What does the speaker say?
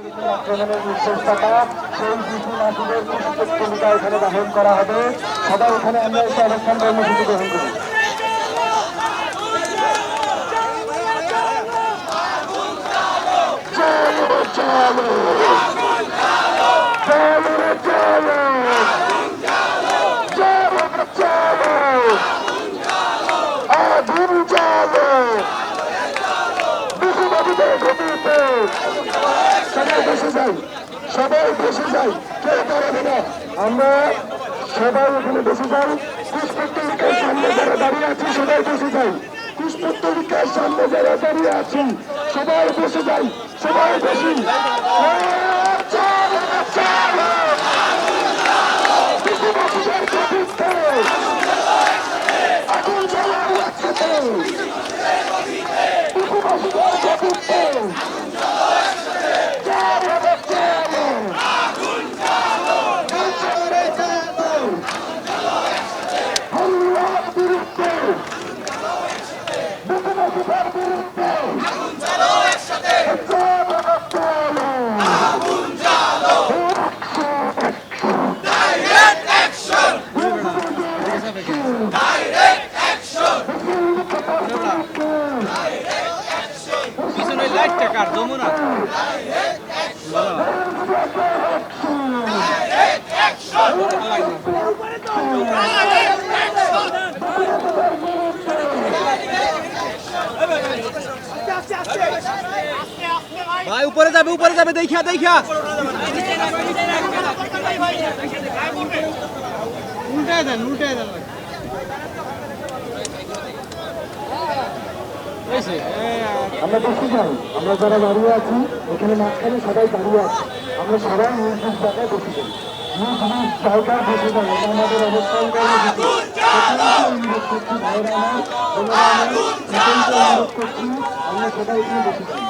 আক্রমণের নির্দেশটা সেই শিশু নাসিদের প্রত্যেক ভূমিকা এখানে দাহন করা হবে সবাই এখানে আমরা এসে অবস্থান কর্মসূচি গ্রহণ করি চলো চলো সবাই বসে যাই। আমরা সবাই ওখানে বসে যাই পুষ্পত্তরিকার সবাই বসে যাই। পুষ্পত্তরিকার সামনে যারা দাঁড়িয়ে সবাই বসে সবাই বসি। পিছনে লাইটটা কার যমুনা। ভাই উপরে যাবে উপরে যাবে দেখা দেখা উল্টায় দেন উল্টায় দেন হয়েছে আমরা বসে যাই আমরা যারা দাঁড়িয়ে আছি, এখানে মাঝখানে সবাই দাঁড়িয়ে আছি। আমরা সবাই নিজ জায়গায় বসে যাই নিজ নিজ জায়গায় বসে যাই এটা আমাদের অবস্থান অনুরোধ করছি আমরা সবাই এখানে বসে যাই